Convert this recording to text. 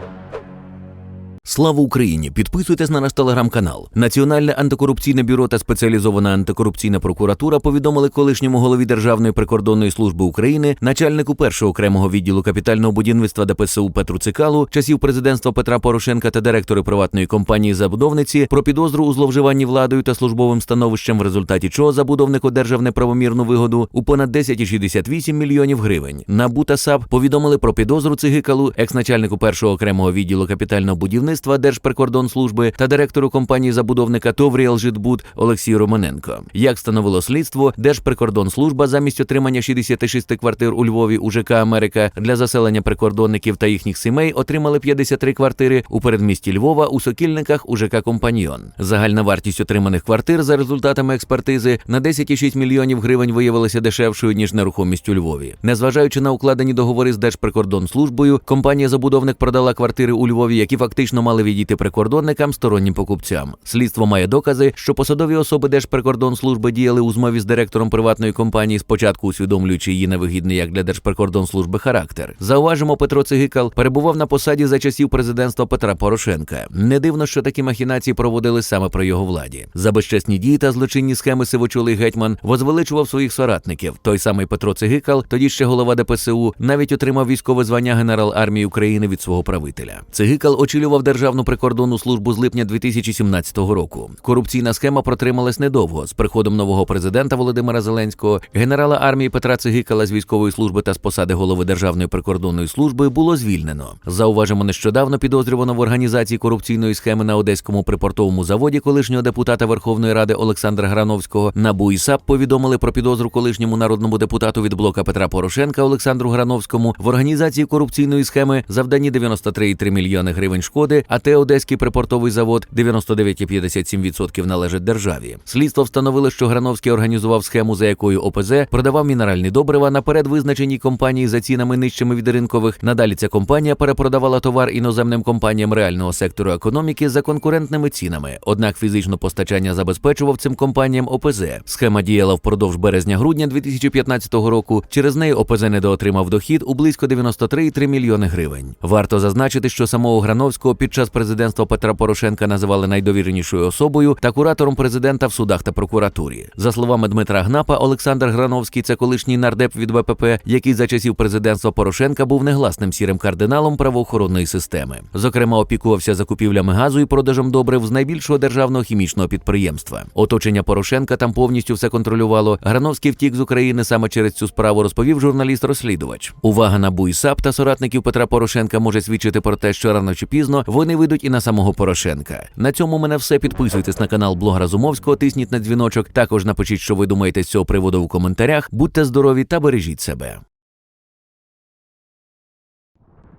Thank you. Слава Україні! Підписуйтесь на наш телеграм-канал. Національне антикорупційне бюро та спеціалізована антикорупційна прокуратура повідомили колишньому голові Державної прикордонної служби України, начальнику першого окремого відділу капітального будівництва ДПСУ Петру Цикалу, часів президентства Петра Порошенка та директору приватної компанії забудовниці про підозру у зловживанні владою та службовим становищем, в результаті чого забудовник одержав неправомірну вигоду у понад 10,68 мільйонів гривень. НАБУ та САП повідомили про підозру Цигикалу, екс-начальнику першого окремого відділу капітального будівництва Держприкордонслужби та директору компанії забудовника Товріал Житбуд Олексію Романенко. Як встановило слідство, Держприкордонслужба замість отримання 66 квартир у Львові у ЖК Америка для заселення прикордонників та їхніх сімей отримали 53 квартири у передмісті Львова у Сокільниках у ЖК Компаньйон. Загальна вартість отриманих квартир за результатами експертизи на 10,6 мільйонів гривень виявилася дешевшою ніж нерухомість у Львові. Незважаючи на укладені договори з Держприкордонслужбою, компанія забудовник продала квартири у Львові, які фактично мали відійти прикордонникам стороннім покупцям. Слідство має докази, що посадові особи Держприкордонслужби діяли у змові з директором приватної компанії, спочатку усвідомлюючи її невигідний як для Держприкордонслужби характер. Зауважимо, Петро Цигикал перебував на посаді за часів президентства Петра Порошенка. Не дивно, що такі махінації проводили саме при його владі. За безчесні дії та злочинні схеми сивочолий гетьман возвеличував своїх соратників. Той самий Петро Цигикал, тоді ще голова ДПСУ, навіть отримав військове звання генерал армії України від свого правителя. Цигикал очолював Державну прикордонну службу з липня 2017 року. Корупційна схема протрималась недовго. З приходом нового президента Володимира Зеленського, генерала армії Петра Цигикала з військової служби та з посади голови Державної прикордонної служби було звільнено. Зауважимо, нещодавно підозрювано в організації корупційної схеми на одеському припортовому заводі колишнього депутата Верховної Ради Олександра Грановського. НАБУ і САП повідомили про підозру колишньому народному депутату від блока Петра Порошенка Олександру Грановському в організації корупційної схеми завданні 93,3 мільйони гривень шкоди, а те Одеський припортовий завод 99,57% належить державі. Слідство встановило, що Грановський організував схему, за якою ОПЗ продавав мінеральні добрива наперед визначеній компанії за цінами нижчими від ринкових. Надалі ця компанія перепродавала товар іноземним компаніям реального сектору економіки за конкурентними цінами. Однак фізично постачання забезпечував цим компаніям ОПЗ. Схема діяла впродовж березня-грудня 2015 року. Через неї ОПЗ недоотримав дохід у близько 93,3 мільйони гривень. Варто зазначити, що самого Грановського під час президентства Петра Порошенка називали найдовіренішою особою та куратором президента в судах та прокуратурі. За словами Дмитра Гнапа, Олександр Грановський це колишній нардеп від ВПП, який за часів президентства Порошенка був негласним сірим кардиналом правоохоронної системи. Зокрема, опікувався закупівлями газу і продажем добрив з найбільшого державного хімічного підприємства. Оточення Порошенка там повністю все контролювало. Грановський втік з України саме через цю справу, розповів журналіст-розслідувач. Увага на БУЙСАП та соратників Петра Порошенка може свідчити про те, що рано чи пізно вони вийдуть і на самого Порошенка. На цьому мене все. Підписуйтесь на канал блогера Разумовського, тисніть на дзвіночок. Також напишіть, що ви думаєте з цього приводу у коментарях. Будьте здорові та бережіть себе.